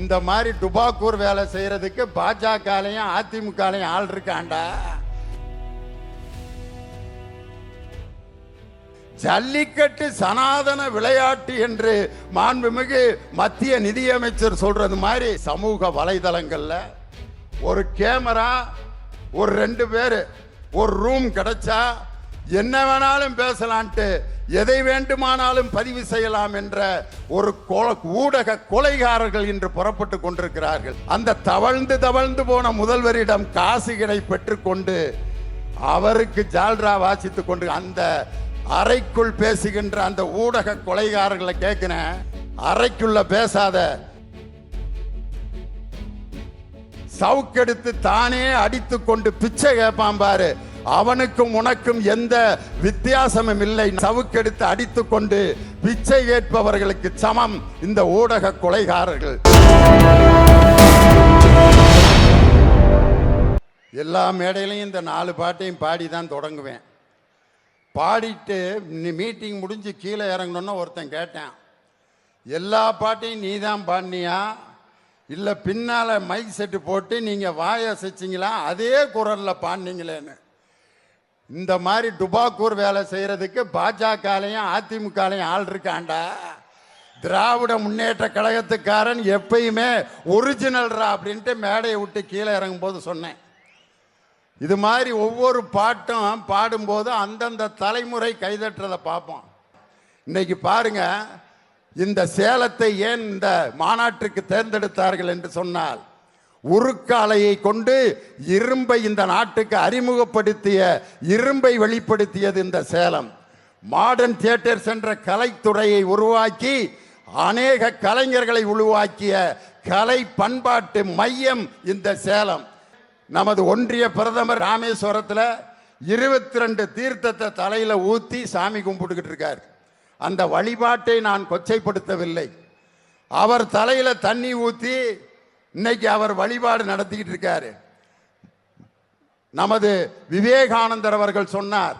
இந்த மாதிரி டுபாக்கூர் வேலை செய்யறதுக்கு பாஜகலையும் அதிமுகலையும் ஆள் இருக்காண்டா? ஜல்லிக்கட்டு சனாதன விளையாட்டு என்று மாண்புமிகு மத்திய நிதியமைச்சர் சொல்றது மாதிரி சமூக வலைதளங்கள்ல ஒரு கேமரா ஒரு ரெண்டு பேர் ஒரு ரூம் கிடைச்சா என்ன வேணாலும் பேசலான்ட்டு எதை வேண்டுமானாலும் பதிவு செய்யலாம் என்ற ஒரு ஊடக கொலைகாரர்கள் இன்று புறப்பட்டு கொண்டிருக்கிறார்கள். அந்த தவழ்ந்து தவழ்ந்து போன முதல்வரிடம் காசுகளை பெற்றுக்கொண்டு அவருக்கு ஜால்ரா வாசித்துக் கொண்டு அந்த அறைக்குள் பேசுகின்ற அந்த ஊடக கொலைகாரர்களை கேட்கிறேன் அறைக்குள்ள பேசாத. சவுக்கெடுத்து தானே அடித்து கொண்டு பிச்சை கேட்பான் பாரு. அவனுக்கும் உனக்கும் எந்த வித்தியாசமும் இல்லை. சவுக்கெடுத்து அடித்து கொண்டு பிச்சை கேட்பவர்களுக்கு சமம். இந்த ஊடக கொலைகாரர்கள். எல்லா மேடையிலையும் இந்த நாலு பாட்டையும் பாடி தான் தொடங்குவேன். பாடிட்டு மீட்டிங் முடிஞ்சு கீழே இறங்கணுன்னு ஒருத்தன் கேட்டேன். எல்லா பாட்டையும் நீ தான் பாடினியா? இல்லை பின்னால் மைக் செட்டு போட்டு நீங்கள் வாய அசைச்சிங்களா அதே குரலில் பாடினீங்களேன்னு. இந்த மாதிரி டுபாக்கூர் வேலை செய்கிறதுக்கு பாஜகலையும் அதிமுகலையும் ஆள் இருக்காண்டா? திராவிட முன்னேற்ற கழகத்துக்காரன் எப்பயுமே ஒரிஜினல்ரா அப்படின்ட்டு மேடையை விட்டு கீழே இறங்கும்போது சொன்னேன். இது மாதிரி ஒவ்வொரு பாட்டும் பாடும்போது அந்தந்த தலைமுறை கைதட்டுறதை பார்ப்போம். இன்னைக்கு பாருங்க இந்த சேலத்தை ஏன் இந்த மாநாட்டுக்கு தேர்ந்தெடுத்தார்கள் என்று சொன்னால் உருக்காலையை கொண்டு இரும்பை இந்த நாட்டுக்கு அறிமுகப்படுத்திய இரும்பை வெளிப்படுத்தியது இந்த சேலம். மாடர்ன் தியேட்டர்ஸ் என்ற கலைத்துறையை உருவாக்கி அநேக கலைஞர்களை உருவாக்கிய கலை பண்பாட்டு மையம் இந்த சேலம். நமது ஒன்றிய பிரதமர் ராமேஸ்வரத்தில் இருபத்தி ரெண்டு தீர்த்தத்தை தலையில் ஊற்றி சாமி கும்பிட்டுக்கிட்டு இருக்கார். அந்த வழிபாட்டை நான் கொச்சைப்படுத்தவில்லை. அவர் தலையில் தண்ணி ஊற்றி இன்னைக்கு அவர் வழிபாடு நடத்திக்கிட்டு இருக்காரு. நமது விவேகானந்தர் அவர்கள் சொன்னார்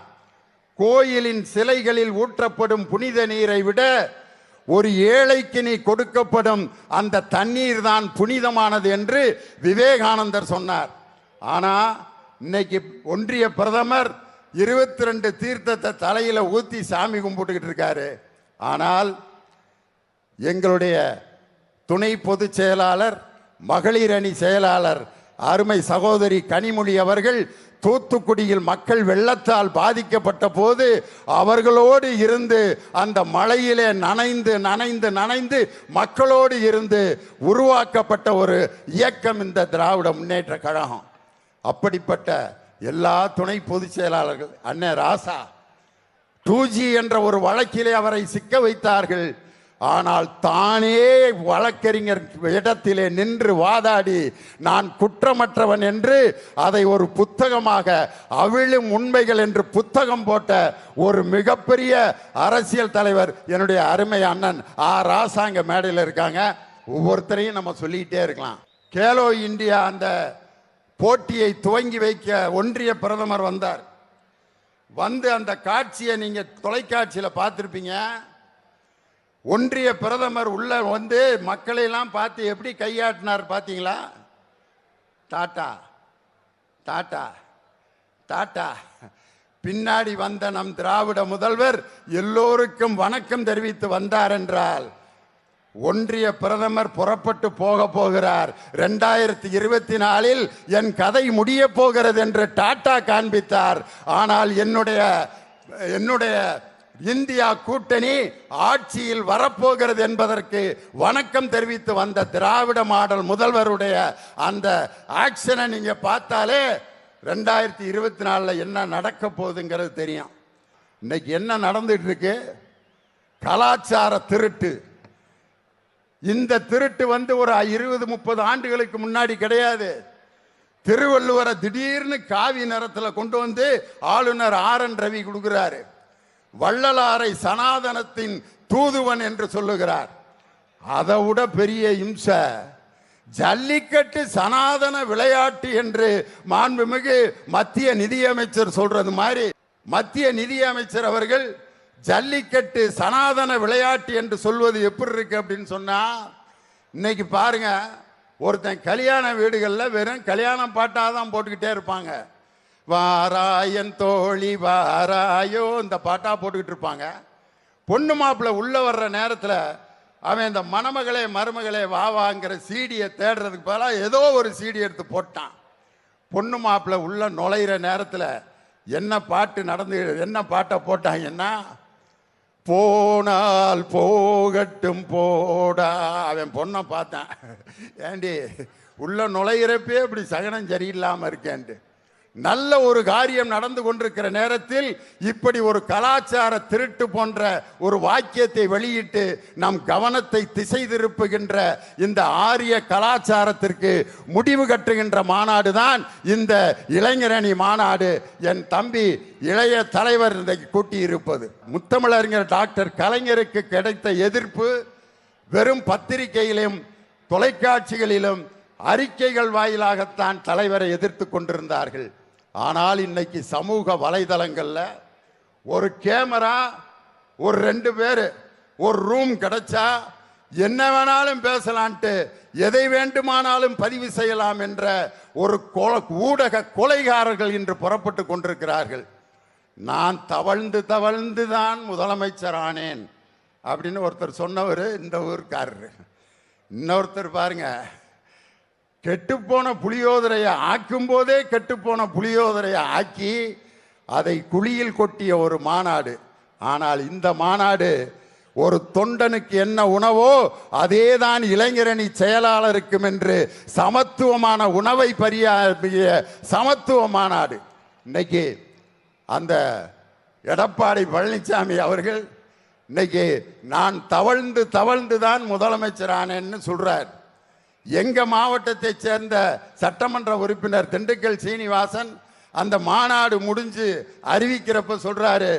கோயிலின் சிலைகளில் ஊற்றப்படும் புனித நீரை விட ஒரு ஏழைக்கு நீ கொடுக்கப்படும் அந்த தண்ணீர் தான் புனிதமானது என்று விவேகானந்தர் சொன்னார். ஆனா இன்னைக்கு ஒன்றிய பிரதமர் இருபத்தி ரெண்டு தீர்த்தத்தை தலையில ஊத்தி சாமி கும்பிட்டுக்கிட்டு இருக்காரு. ஆனால் எங்களுடைய துணை பொதுச் செயலாளர் மகளிர் அணி செயலாளர் அருமை சகோதரி கனிமொழி அவர்கள் தூத்துக்குடியில் மக்கள் வெள்ளத்தால் பாதிக்கப்பட்ட போது அவர்களோடு இருந்து அந்த மழையிலே நனைந்து நனைந்து நனைந்து மக்களோடு இருந்து உருவாக்கப்பட்ட ஒரு இயக்கம் இந்த திராவிட முன்னேற்ற கழகம். அப்படிப்பட்ட எல்லா துணை பொதுச் செயலாளர்கள் அண்ணே ராசா டூ என்ற ஒரு வழக்கிலே அவரை சிக்க வைத்தார்கள். ஆனால் தானே வழக்கறிஞர் இடத்திலே நின்று வாதாடி நான் குற்றமற்றவன் என்று அதை ஒரு புத்தகமாக அவிழும் உண்மைகள் என்று புத்தகம் போட்ட ஒரு மிகப்பெரிய அரசியல் தலைவர் என்னுடைய அருமை அண்ணன் ஆ. ராசாங்க மேடையில் இருக்காங்க. ஒவ்வொருத்தரையும் நம்ம சொல்லிக்கிட்டே இருக்கலாம். கேலோ இந்தியா அந்த போட்டியை துவங்கி வைக்க ஒன்றிய பிரதமர் வந்தார். வந்து அந்த காட்சியை நீங்கள் தொலைக்காட்சியில் பார்த்துருப்பீங்க. ஒன்றிய பிரதமர் உள்ள வந்து மக்களை எல்லாம் பார்த்து எப்படி கையாட்டினார் பார்த்தீங்களா? டாட்டா டாட்டா டாட்டா பின்னாடி வந்த நம் திராவிட முதல்வர் எல்லோருக்கும் வணக்கம் தெரிவித்து வந்தார் என்றால் ஒன்றிய பிரதமர் புறப்பட்டு போக போகிறார். ரெண்டாயிரத்தி இருபத்தி நாலில் என் கதை முடிய போகிறது என்று டாட்டா காண்பித்தார். ஆனால் என்னுடைய என்னுடைய இந்தியா கூட்டணி ஆட்சியில் வரப்போகிறது என்பதற்கு வணக்கம் தெரிவித்து வந்த திராவிட மாடல் முதல்வருடைய அந்த ஆக்ஷனை நீங்க பார்த்தாலே ரெண்டாயிரத்தி இருபத்தி நாலில் என்ன நடக்க போகுதுங்கிறது தெரியும். இன்னைக்கு என்ன நடந்துட்டு இருக்கு? கலாச்சார திருட்டு. இந்த திருட்டு வந்து ஒரு இருபது முப்பது ஆண்டுகளுக்கு முன்னாடி கிடையாது. திருவள்ளுவரை திடீர்னு காவி நிறத்தில் கொண்டு வந்து ஆளுநர் ஆர் என் ரவி கொடுக்குறாரு. வள்ளலாரை சனாதனத்தின் தூதுவன் என்று சொல்லுகிறார். அதை விட பெரிய இம்சை ஜல்லிக்கட்டு சனாதன விளையாட்டு என்று மாண்புமிகு மத்திய நிதியமைச்சர் சொல்றது மாதிரி மத்திய நிதியமைச்சர் அவர்கள் ஜல்லிக்கட்டு சனாதன விளையாட்டு என்று சொல்வது எப்படி இருக்கு அப்படின்னு சொன்னா இன்னைக்கு பாருங்க ஒருத்தன் கல்யாண வீடுகளில் வெறும் கல்யாணம் பாட்டாக தான் போட்டுக்கிட்டே இருப்பாங்க. வாராயன் தோழி வாராயோ இந்த பாட்டாக போட்டுக்கிட்டு இருப்பாங்க. பொண்ணு மாப்பிள்ளை உள்ளே வர்ற நேரத்தில் அவன் இந்த மணமகளே மருமகளே வா வாங்கிற சீடியை தேடுறதுக்கு பதிலாக ஏதோ ஒரு சீடி எடுத்து போட்டான். பொண்ணு மாப்பிள்ளை உள்ள நுழையிற நேரத்தில் என்ன பாட்டு நடந்து என்ன பாட்டை போட்டாங்கன்னா போனால் போகட்டும் போடா. அவன் பொண்ணை பார்த்தான். ஏண்டி உள்ள நுழையிறப்பே இப்படி சகனம் சரியில்லாமல் இருக்கேன்ட்டு. நல்ல ஒரு காரியம் நடந்து கொண்டிருக்கிற நேரத்தில் இப்படி ஒரு கலாச்சார திருட்டு போன்ற ஒரு வாக்கியத்தை வெளியிட்டு நம் கவனத்தை திசை திருப்புகின்ற இந்த ஆரிய கலாச்சாரத்திற்கு முடிவு கட்டுகின்ற மாநாடு தான் இந்த இளைஞரணி மாநாடு. என் தம்பி இளைய தலைவர் இன்றைக்கு கூட்டியிருப்பது. முத்தமிழறிஞர் டாக்டர் கலைஞருக்கு கிடைத்த எதிர்ப்பு வெறும் பத்திரிகையிலும் தொலைக்காட்சிகளிலும் அறிக்கைகள் வாயிலாகத்தான் தலைவரை எதிர்த்து கொண்டிருந்தார்கள். ஆனால் இன்னைக்கு சமூக வலைதளங்களில் ஒரு கேமரா ஒரு ரெண்டு பேர் ஒரு ரூம் கிடைச்சா என்ன வேணாலும் பேசலான்ட்டு எதை வேண்டுமானாலும் பதிவு செய்யலாம் என்ற ஒரு ஊடக கொலைகாரர்கள் இன்று புறப்பட்டு கொண்டிருக்கிறார்கள். நான் தவழ்ந்து தவழ்ந்து தான் முதலமைச்சர் ஆனேன் அப்படின்னு ஒருத்தர் சொன்னவர் இந்த ஊருக்காரர். இன்னொருத்தர் பாருங்கள் கெட்டுப்போன புளியோதரையை ஆக்கும் போதே கெட்டுப்போன புளியோதரையை ஆக்கி அதை குழியில் கொட்டிய ஒரு மாநாடு. ஆனால் இந்த மாநாடு ஒரு தொண்டனுக்கு என்ன உணவோ அதேதான் இளைஞரணி செயலாளருக்கும் என்று சமத்துவமான உணவை பரியாபிய சமத்துவ மாநாடு. இன்னைக்கு அந்த எடப்பாடி பழனிசாமி அவர்கள் இன்னைக்கு நான் தவழ்ந்து தவழ்ந்து தான் முதலமைச்சரானேன்னு சொல்றார். எங்க மாவட்டத்தை சேர்ந்த சட்டமன்ற உறுப்பினர் திண்டுக்கல் சீனிவாசன் அந்த மாநாடு முடிஞ்சு அறிவிக்கிறப்ப சொல்றாரு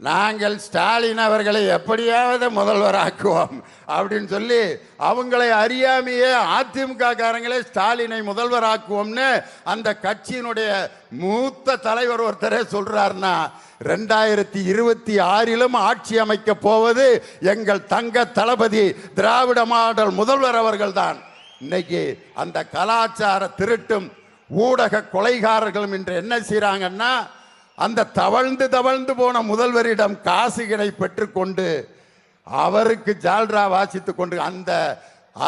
நாங்கள் ஸ்டாலின் அவர்களை எப்படியாவது முதல்வராக்குவோம் அப்படின்னு சொல்லி அவங்களை அறியாமையே அதிமுக காரங்களே ஸ்டாலினை முதல்வராக்குவோம்னு அந்த கட்சியினுடைய மூத்த தலைவர் ஒருத்தரே சொல்றாருன்னா ரெண்டாயிரத்தி இருபத்தி ஆறிலும் ஆட்சி அமைக்க போவது எங்கள் தங்க தளபதி திராவிட மாடல் முதல்வர் அவர்கள்தான். இன்னைக்கு அந்த கலாச்சார திருட்டும் ஊடக கொலைகாரர்களும் இன்று என்ன செய்கிறாங்கன்னா அந்த தவழ்ந்து தவழ்ந்து போன முதல்வரிடம் காசுகளை பெற்றுக்கொண்டு அவருக்கு ஜால்ரா வாசித்து கொண்டு அந்த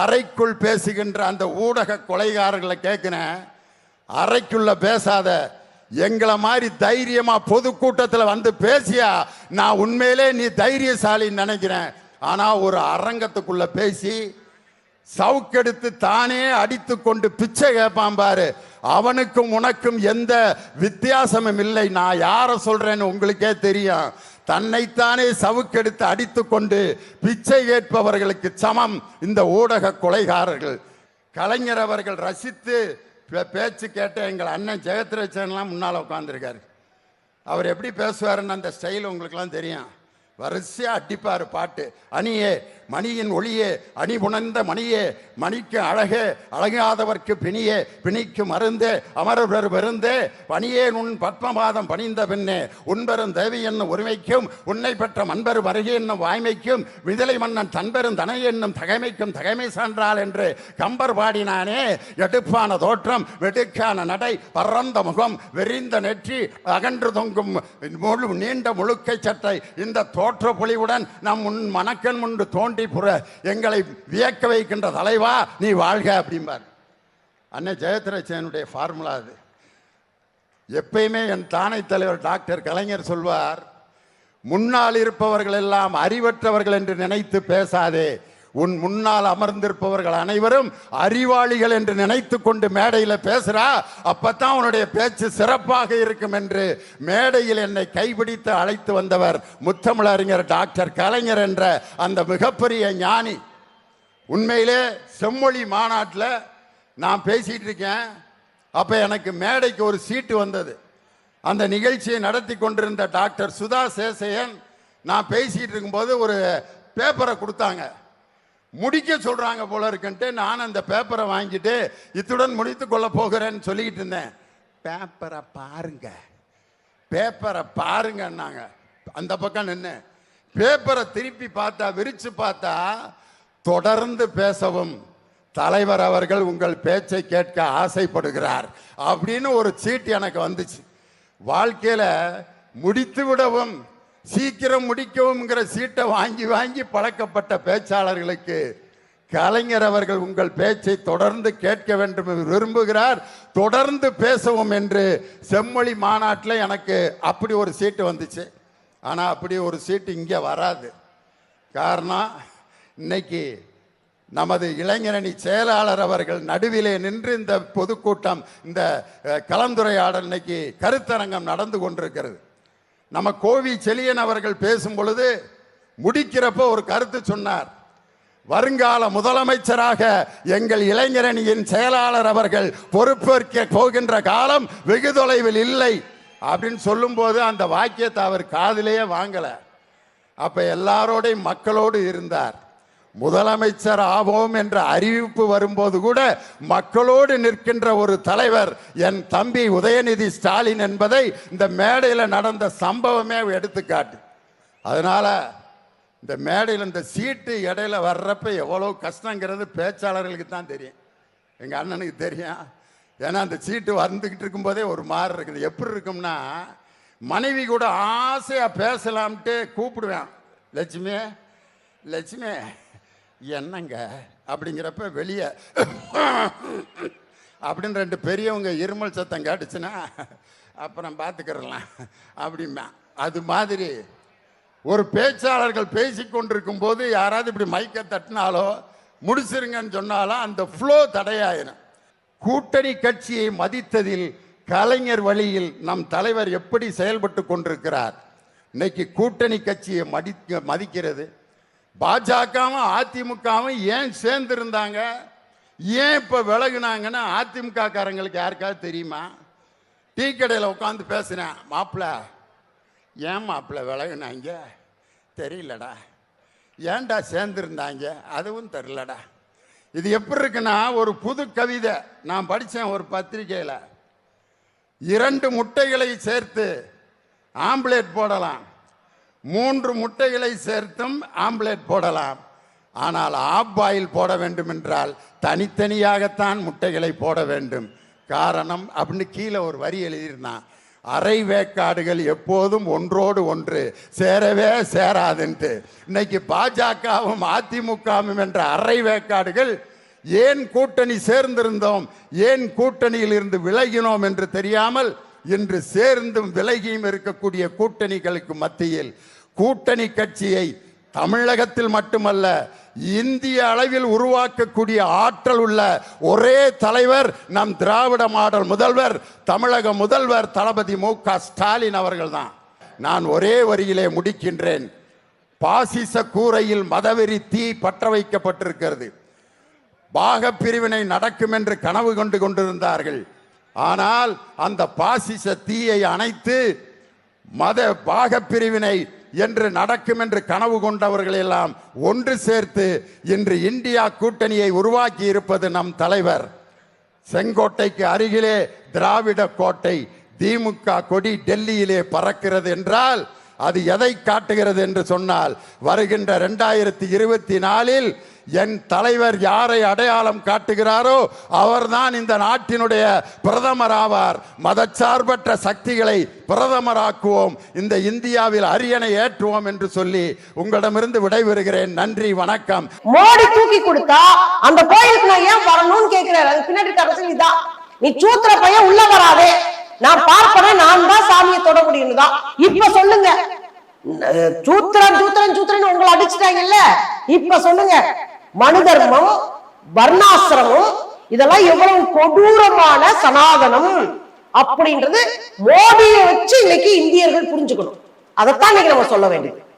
அறைக்குள் பேசுகின்ற அந்த ஊடக கொலைகாரர்களை கேட்கிறேன் அறைக்குள்ள பேசாத எங்களை மாதிரி தைரியமா பொதுக்கூட்டத்தில் வந்து பேசியா? நான் உண்மையிலே நீ தைரியசாலின்னு நினைக்கிறேன். ஆனால் ஒரு அரங்கத்துக்குள்ள பேசி சவுக்கெடுத்து தானே அடித்து கொண்டு பிச்சை கேட்பான் பாரு. அவனுக்கும் உனக்கும் எந்த வித்தியாசமும் இல்லை. நான் யாரை சொல்றேன்னு உங்களுக்கே தெரியும். தன்னைத்தானே சவுக்கெடுத்து அடித்து கொண்டு பிச்சை கேட்பவர்களுக்கு சமம் இந்த ஊடக கொலைகாரர்கள். கலைஞர் அவர்கள் ரசித்து பே- பேச்சு கேட்ட எங்கள் அண்ணன் ஜெகத்ரட்சன்லாம் முன்னால் உட்காந்துருக்காரு அவர் எப்படி பேசுவாருன்னு அந்த ஸ்டைல் உங்களுக்குலாம் தெரியும். வரிசையாக அடிப்பார் பாட்டு. அணியே மணியின் ஒளியே அணிபுணர்ந்த மணியே மணிக்கு அழகே அழகாதவர்க்கு பிணியே பிணிக்கு மருந்தே அமரர் பெருந்தே பணியே உன் பத்மபாதம் பணிந்த பின்னே உன்பெரும் தேவி என்னும் உரிமைக்கும் உன்னை பெற்ற மண்பெரு வருகை என்னும் வாய்மைக்கும் விதிலை மன்னன் தன்பெரும் தனை என்னும் தகைமைக்கும் தகைமை சான்றாள் என்று கம்பர் பாடினானே எடுப்பான தோற்றம் வெடுக்கான நடை பறந்த முகம் வெறிந்த நெற்றி அகன்று தொங்கும் முழு நீண்ட முழுக்கை சட்டை இந்த தோற்ற பொலிவுடன் நம் உன் மணக்கன் முன்று தோன்றி புற எங்களை வியக்க வைக்கின்ற தலைவா நீ வாழ்க அப்படிம்பார். அண்ணன் ஜெயத்ரட்சனுடைய ஃபார்முலா அது. எப்பயுமே என் தானை தலைவர் டாக்டர் கலைஞர் சொல்வார் முன்னால் இருப்பவர்கள் எல்லாம் அறிவற்றவர்கள் என்று நினைத்து பேசாதே உன் முன்னால் அமர்ந்திருப்பவர்கள் அனைவரும் அறிவாளிகள் என்று நினைத்து கொண்டு மேடையில் பேசுறா அப்பத்தான் உன்னுடைய பேச்சு சிறப்பாக இருக்கும் என்று மேடையில் என்னை கைபிடித்து அழைத்து வந்தவர் முத்தமிழறிஞர் டாக்டர் கலைஞர் என்ற அந்த மிகப்பெரிய ஞானி. உண்மையிலே செம்மொழி மாநாட்டில் நான் பேசிட்டு இருக்கேன். அப்போ எனக்கு மேடைக்கு ஒரு சீட்டு வந்தது. அந்த நிகழ்ச்சியை நடத்தி கொண்டிருந்த டாக்டர் சுதா சேசையன் நான் பேசிட்டு இருக்கும்போது ஒரு பேப்பரை கொடுத்தாங்க. முடிக்க சொல்றாங்க போல இருக்குன்ட்டு நான் அந்த பேப்பரை வாங்கிட்டு இத்துடன் முடித்து கொள்ள போகிறேன்னு சொல்லிக்கிட்டு இருந்தேன். பேப்பரை பாருங்க. பேப்பரை பாருங்கன்னாங்க. அந்த பக்கம் நின்று பேப்பரை திருப்பி பார்த்தா விரிச்சு பார்த்தா தொடர்ந்து பேசவும். தலைவர் அவர்கள் உங்கள் பேச்சை கேட்க ஆசைப்படுகிறார் அப்படின்னு ஒரு சீட் எனக்கு வந்துச்சு. வாழ்க்கையில் முடித்து விடவும் சீக்கிரம் முடிக்கவும்ங்கிற சீட்டை வாங்கி வாங்கி பழக்கப்பட்ட பேச்சாளர்களுக்கு கலைஞர் அவர்கள் உங்கள் பேச்சை தொடர்ந்து கேட்க வேண்டும் விரும்புகிறார். தொடர்ந்து பேசவும் என்று செம்மொழி மாநாட்டில் எனக்கு அப்படி ஒரு சீட்டு வந்துச்சு. ஆனால் அப்படி ஒரு சீட்டு இங்கே வராது. காரணம் இன்னைக்கு நமது இளைஞரணி செயலாளர் அவர்கள் நடுவிலே நின்று இந்த பொதுக்கூட்டம் இந்த கலந்துரையாடல் இன்னைக்கு கருத்தரங்கம் நடந்து கொண்டிருக்கிறது. நம்ம கோவி செலியன் அவர்கள் பேசும் பொழுது முடிக்கிறப்ப ஒரு கருத்து சொன்னார். வருங்கால முதலமைச்சராக எங்கள் இளைஞரணியின் செயலாளர் அவர்கள் பொறுப்பேற்க போகின்ற காலம் வெகு தொலைவில் இல்லை அப்படின்னு சொல்லும்போது அந்த வாக்கியத்தை அவர் காதிலேயே வாங்கல. அப்ப எல்லாரோடையும் மக்களோடு இருந்தார். முதலமைச்சர் ஆவோம் என்ற அறிவிப்பு வரும்போது கூட மக்களோடு நிற்கின்ற ஒரு தலைவர் என் தம்பி உதயநிதி ஸ்டாலின் என்பதை இந்த மேடையில் நடந்த சம்பவமே எடுத்துக்காட்டு. அதனால் இந்த மேடையில் இந்த சீட்டு இடையில வர்றப்ப எவ்வளோ கஷ்டங்கிறது பேச்சாளர்களுக்கு தான் தெரியும். எங்கள் அண்ணனுக்கு தெரியும். ஏன்னா அந்த சீட்டு வந்துக்கிட்டு இருக்கும்போதே ஒரு மாதிரி இருக்குது. எப்படி இருக்கும்னா மனைவி கூட ஆசையாக பேசலாம்ட்டு கூப்பிடுவேன். லட்சுமி லட்சுமி என்னங்க? அப்படிங்கிறப்ப வெளியே அப்படின்னு ரெண்டு பெரியவங்க இருமல் சத்தம் கேட்டுச்சுன்னா அப்புறம் பார்த்துக்கிறலாம் அப்படிமா அது மாதிரி ஒரு பேச்சாளர்கள் பேசி கொண்டிருக்கும் போது யாராவது இப்படி மைக்கை தட்டினாலோ முடிச்சிருங்கன்னு சொன்னாலும் அந்த ஃப்ளோ தடையாயிரும். கூட்டணி கட்சியை மதித்ததில் கலைஞர் வழியில் நம் தலைவர் எப்படி செயல்பட்டு கொண்டிருக்கிறார்? இன்னைக்கு கூட்டணி கட்சியை மதிக்க மதிக்கிறது பாஜகவும் அதிமுகவும் ஏன் சேர்ந்து இருந்தாங்க ஏன் இப்போ விலகுனாங்கன்னா அதிமுக காரங்களுக்கு யாருக்காவது தெரியுமா? டீ கடையில் உட்காந்து பேசுனேன். மாப்பிள்ள ஏன் மாப்பிள்ள விலகுனாங்க? தெரியலடா. ஏன்டா சேர்ந்துருந்தாங்க? அதுவும் தெரிலடா இது எப்படி இருக்குன்னா ஒரு புது கவிதை. நான் படித்தேன் ஒரு பத்திரிகையில். இரண்டு முட்டைகளை சேர்த்து ஆம்லேட் போடலாம். மூன்று முட்டைகளை சேர்த்தும் ஆம்லேட் போடலாம். ஆனால் ஆப் பாயில் போட வேண்டும் என்றால் தனித்தனியாகத்தான் முட்டைகளை போட வேண்டும். காரணம் அப்படின்னு கீழே ஒரு வரி எழுதியிருந்தான் அரை வேக்காடுகள் எப்போதும் ஒன்றோடு ஒன்று சேரவே சேராதுன்ட்டு. இன்னைக்கு பாஜகவும் அதிமுகவும் என்ற அரை வேக்காடுகள் ஏன் கூட்டணி சேர்ந்திருந்தோம்? ஏன் கூட்டணியில் இருந்து விலகினோம் என்று தெரியாமல் இன்று சேர்ந்தும் விலகியும் இருக்கக்கூடிய கூட்டணிகளுக்கு மத்தியில் கூட்டணி கட்சியை தமிழகத்தில் மட்டுமல்ல இந்திய அளவில் உருவாக்கக்கூடிய ஆற்றல் உள்ள ஒரே தலைவர் நம் திராவிட மாடல் முதல்வர் தமிழக முதல்வர் தளபதி மு க ஸ்டாலின் அவர்கள்தான். நான் ஒரே வரியிலே முடிக்கின்றேன். பாசிச கூரையில் மதவெறி தீ பற்ற வைக்கப்பட்டிருக்கிறது பாக பிரிவினை நடக்கும் என்று கனவு கொண்டு கொண்டிருந்தார்கள். ஆனால் அந்த பாசிச தீயை அணைத்து மத பாக பிரிவினை என்று நடக்கும் என்று கனவு கொண்டவர்கள் எல்லாம் ஒன்று சேர்த்து இன்று இந்தியா கூட்டணியை உருவாக்கி இருப்பது நம் தலைவர். செங்கோட்டைக்கு அருகிலே திராவிட கோட்டை திமுக கொடி டெல்லியிலே பறக்கிறது என்றால் அது எதை காட்டுகிறது என்று சொன்னால் வருகின்ற ரெண்டாயிரத்தி இருபத்தி நாலில் என் தலைவர் யாரை அடையாளம் காட்டுகிறாரோ அவர்தான் இந்த நாட்டினுடைய பிரதமர் ஆவார் மதச்சார்பற்ற சக்திகளை பிரதமராக்குவோம். இந்த இந்தியாவில் அரியணை ஏற்றுவோம் என்று சொல்லி உங்களிடமிருந்து விடைபெறுகிறேன். நன்றி வணக்கம். மோடி தூக்கி கொடுத்தா அந்த கோயிலுக்கு நான் ஏன் வரணும்னு கேட்கிறாரு? அது பின்னாடி அரசியல் இதான் நீ சூத்திர பையன் உள்ள வராதே. நான் பார்ப்பேன்? நான் தான் சாமியை தொட முடியும் தான். இப்ப சொல்லுங்க. சூத்திரன் சூத்திரன் சூத்திரன் உங்களை அடிச்சுட்டாங்கல்ல? இப்ப சொல்லுங்க. மனுதர்மம் வர்ணாசிரமம் இதெல்லாம் எவ்வளவு கொடூரமான சனாதனம் அப்படின்றது மோடியை வச்சு இன்னைக்கு இந்தியர்கள் புரிஞ்சுக்கணும். அதைத்தான் இன்னைக்கு நம்ம சொல்ல வேண்டியது.